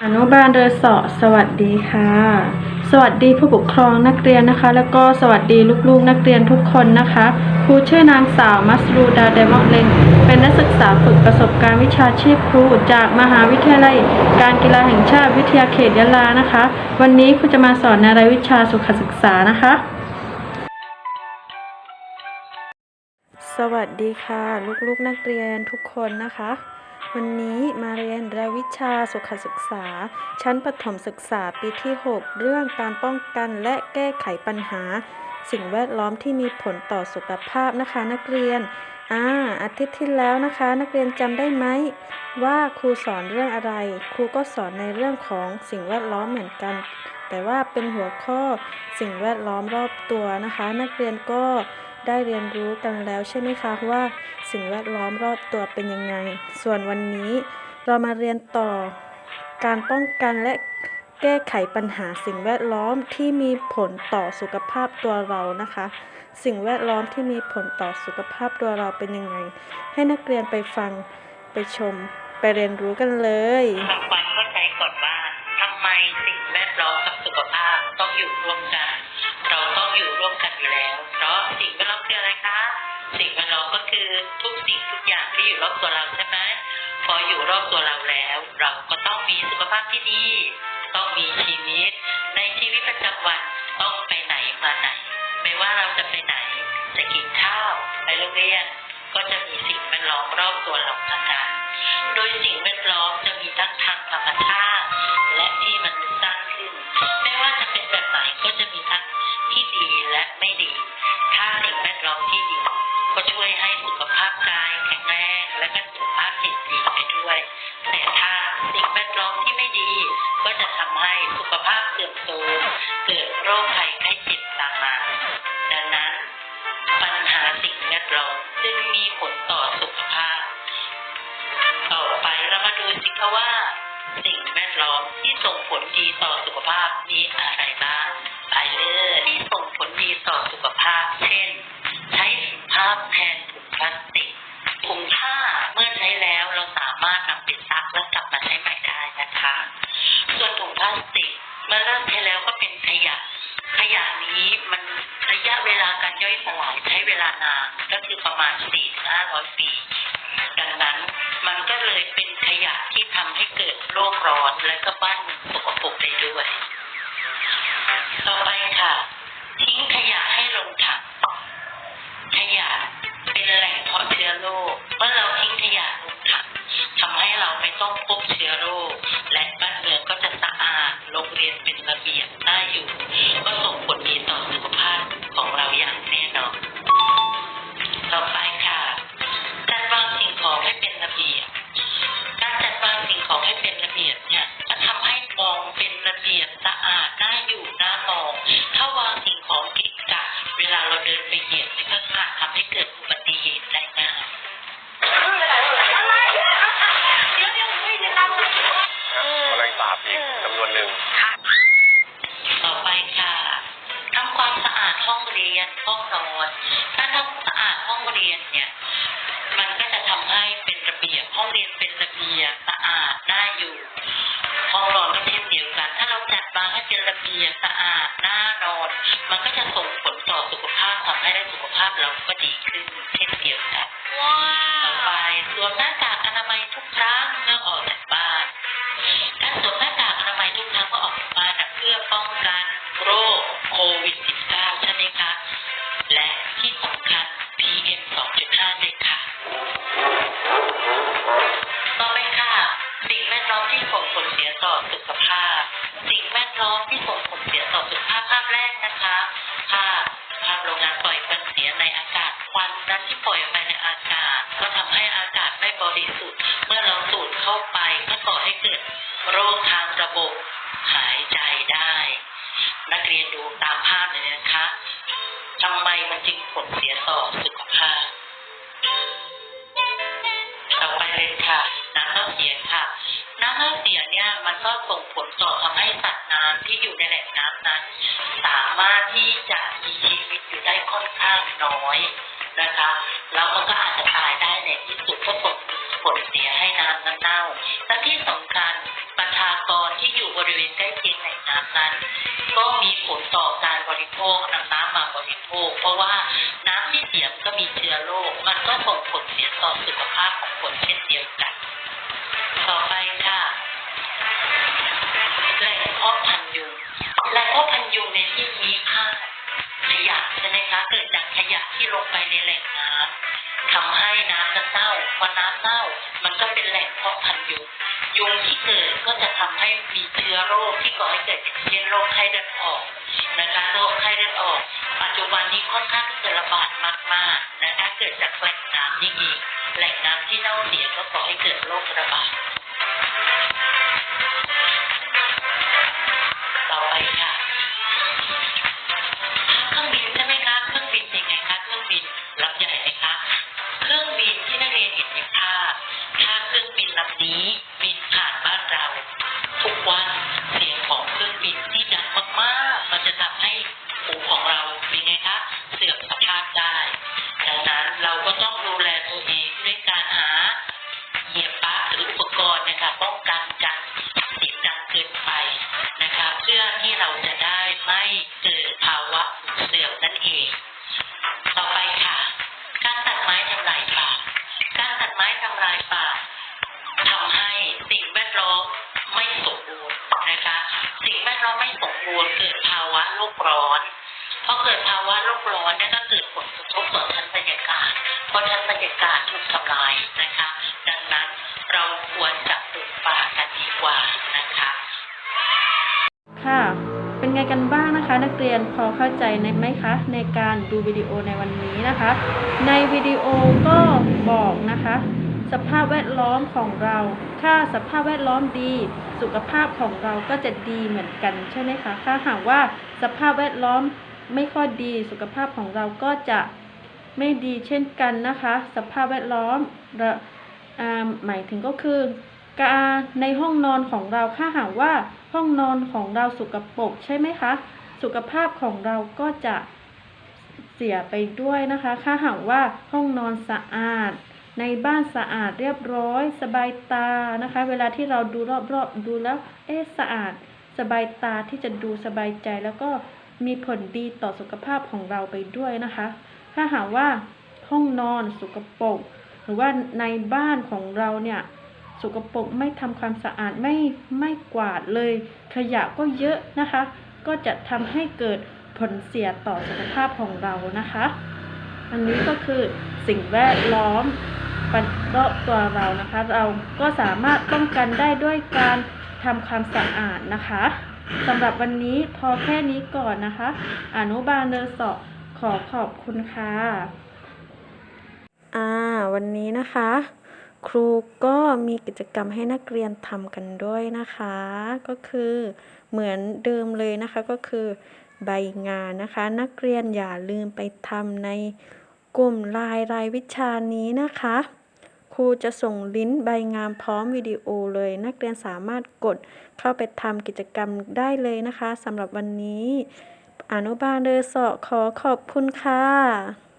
อนุบาลเรือสาะสวัสดีค่ะ สวัสดีผู้ปกครองนักเรียนนะคะ แล้วก็สวัสดีลูกๆนักเรียนทุกคนนะคะครูชื่อนางสาวมัสรูดาเดมอกเลงเป็นนักศึกษาฝึกประสบการณ์วิชาชีพครูจากมหาวิทยาลัย การกีฬาแห่งชาติวิทยาเขตยะลานะคะ วันนี้ครูจะมาสอนในรายวิชาสุขศึกษานะคะ สวัสดีค่ะ ลูกๆนักเรียนทุกคนนะคะ วันนี้มาเรียนรายวิชาสุขศึกษา ชั้นประถมศึกษาปีที่ 6 เรื่องการป้องกันและแก้ไขปัญหา สิ่งแวดล้อมที่มีผลต่อสุขภาพนะคะ นักเรียนอ่าอาทิตย์ที่แล้วนะคะ นักเรียนจำได้ไหมว่าครูสอนเรื่องอะไร ครูก็สอนในเรื่องของสิ่งแวดล้อมเหมือนกัน แต่ว่าเป็นหัวข้อสิ่งแวดล้อมรอบตัวนะคะ นักเรียนก็ ได้เรียนรู้กันแล้วใช่ไหมคะว่าสิ่งแวดล้อมรอบตัวเป็นยังไง ส่วนวันนี้เรามาเรียนต่อการป้องกันและแก้ไขปัญหาสิ่งแวดล้อมที่มีผลต่อสุขภาพตัวเรานะคะ สิ่งแวดล้อมที่มีผลต่อสุขภาพตัวเราเป็นยังไง ให้นักเรียนไปฟังไปชมไปเรียนรู้กันเลยทำความเข้าใจก่อนว่า ก็คือทุกสิ่งทุกอย่างที่อยู่รอบตัวเราใช่ไหมพออยู่รอบตัวเราแล้ว เราก็ต้องมีสุขภาพที่ดี ต้องมีชีวิต ในชีวิตประจำวันต้องไปไหนมาไหน ไม่ว่าเราจะไปไหนจะกินข้าวไปโรงเรียนก็จะมีสิ่งแวดล้อมรอบตัวเราทั้งนั้นโดยสิ่งแวดล้อมจะมีทั้งทางธรรมชาติ และที่มันสร้างขึ้น ไม่ว่าจะเป็นแบบไหนก็จะมีทั้งที่ดีและไม่ดี ถ้าสิ่งแวดล้อมที่ดีาพกายแข็งแรงและก็สุขภาพจิตดีไปด้วย แต่ถ้าสิ่งแวดล้อมที่ไม่ดี ก็จะทำให้สุขภาพเสื่อมโทรมเกิดโรคภัยไข้เจ็บตามมาดังนั้น ปัญหาสิ่งแวดล้อมจึงมีผลต่อสุขภาพ ต่อไปเรามาดูสิคะว่า สิ่งแวดล้อมที่ส่งผลดีต่อสุขภาพมีอะไรบ้างไปเลยที่ส่งผลดีต่อสุขภาพ เช่น ใช้ถุงผ้าแทนถุงพลาส นะคะ ส่วนถุงพลาสติกเมื่อเลิกใช้แล้วก็เป็นขยะ ขยะนี้มันระยะเวลาการย่อยสลายใช้เวลานานก็คือประมาณ4ี่ถึงห้าร้อยปี ดังนั้นมันก็เลยเป็นขยะที่ทำให้เกิดโลกร้อนและก็บ้านเมืองสกปรกได้ด้วย ต่อไปค่ะ จะทำให้เป็นระเบียบห้องเรียนเป็นระเบียบสะอาดน่าอยู่ห้องนอนก็เช่นเดียวกัน ถ้าเราจัดวางให้เป็นระเบียบสะอาดน่านอน มันก็จะส่งผลต่อสุขภาพทำให้ได้สุขภาพเราก็ดีขึ้นเช่นเดียวกันต่อไปสวมหน้ากากอนามัย ล้อมที่ส่งผลเสียต่อสุขภาพ สิ่งแวดล้อมที่ส่งผลเสียต่อสุขภาพภาพแรกนะคะภาพภาพโรงงานปล่อยควันเสียในอากาศควันนั้นที่ปล่อยออกไปในอากาศ ก็ทำให้อากาศไม่บริสุทธิ์ เมื่อเราสูดเข้าไปก็ก่อให้เกิดโรคทางระบบหายใจได้ นักเรียนดูตามภาพเลยนะคะทำไมมันจึงผลเสียต่อสุขภาพ ต่อไปเลยค่ะ เสียค่ะน้ำเน่าเสียเนี่ยมันก็ส่งผลต่อทำให้สัตว์น้ำที่อยู่ในแหล่งน้ำนั้น สามารถที่จะมีชีวิตอยู่ได้ค่อนข้างน้อยนะคะแล้วมันก็อาจจะตายได้ในที่สุดก็ส่งผลเสียให้น้ำนั้นเน่าและที่สำคัญประชากรที่อยู่บริเวณใกล้เคียงแหล่งน้ำนั้น ก็มีผลต่อการบริโภคนำน้ำมาบริโภค เพราะว่าน้ำที่เสียมก็มีเชื้อโรคมันก็ส่งผลเสียต่อสุขภาพของคนเช่นเดียวกัน ต่อไปค่ะแหล่งเพาะพันยุงแหล่งเพาะพันยุงในที่นี้ค่ะขยะใช่ไหมคะเกิดจากขยะที่ลงไปในแหล่งน้ำทำให้น้ำจะเน่าพอน้ำเน่า มันก็เป็นแหล่งเพาะพันยุงยุงที่เกิดก็จะทำให้มีเชื้อโรคที่ก่อให้เกิดเช่นโรคไข้เดือดออก นะคะโรคไข้เลือดออก ปัจจุบันนี้ค่อนข้างที่จะระบาดมากๆนะคะเกิดจากแหล่งน้ำที่มีแหล่งน้ำที่เน่าเสียก็ก่อให้เกิดโรคระบาด รณ์นะคะป้องกันการติดดังเกินไปนะคะเพื่อที่เราจะได้ไม่เกิดภาวะเสื่อมนั่นเอง ต่อไปค่ะ การตัดไม้ทำลายป่า การตัดไม้ทำลายป่าทำให้สิ่งแวดล้อมไม่สมบูรณ์นะคะ สิ่งแวดล้อมไม่สมบูรณ์เกิดภาวะโลกร้อน พอเกิดภาวะโลกร้อนเนี่ยก็เกิดผลกระทบต่อชั้นบรรยากาศ เพราะชั้นบรรยากาศถูกทำลายนะคะ ดังนั้นเราควรจะปลูกป่ากันดีกว่านะคะ ค่ะ เป็นไงกันบ้างนะคะ นักเรียนพอเข้าใจในไหมคะ ในการดูวิดีโอในวันนี้นะคะ ในวิดีโอก็บอกนะคะ สภาพแวดล้อมของเราถ้าสภาพแวดล้อมดีสุขภาพของเราก็จะดีเหมือนกันใช่ไหมคะถ้าหากว่าสภาพแวดล้อม ไม่ค่อยดีสุขภาพของเราก็จะไม่ดีเช่นกันนะคะ สภาพแวดล้อมหมายถึงก็คือการในห้องนอนของเราถ้าหากว่าห้องนอนของเราสุกปรกใช่ไหมคะ สุขภาพของเราก็จะเสียไปด้วยนะคะถ้าหากว่าห้องนอนสะอาด ในบ้านสะอาดเรียบร้อย สบายตานะคะ เวลาที่เราดูรอบๆดูแล้วเอ๊ะสะอาด สบายตาที่จะดูสบายใจแล้วก็ มีผลดีต่อสุขภาพของเราไปด้วยนะคะ ถ้าหากว่าห้องนอนสุกปรกหรือว่าในบ้านของเราเนี่ยสกปรกไม่ทำความสะอาดไม่ไม่กวาดเลย ขยะก็เยอะนะคะ ก็จะทำให้เกิดผลเสียต่อสุขภาพของเรานะคะ อันนี้ก็คือสิ่งแวดล้อมรอบตัวเรานะคะ เราก็สามารถป้องกันได้ด้วยการทำความสะอาดนะคะ สำหรับวันนี้พอแค่นี้ก่อนนะคะ อนุบาลเนอร์สอขอขอบคุณค่ะอ่าวันนี้นะคะ ครูก็มีกิจกรรมให้นักเรียนทำกันด้วยนะคะ ก็คือเหมือนเดิมเลยนะคะก็คือใบงานนะคะ นักเรียนอย่าลืมไปทำในกลุ่มลน์รายวิชานี้นะคะ ครูจะส่งลิงก์ใบงามพร้อมวิดีโอเลย นักเรียนสามารถกดเข้าไปทำกิจกรรมได้เลยนะคะสำหรับวันนี้ อนุบาลเดอสอขอขอบคุณค่ะ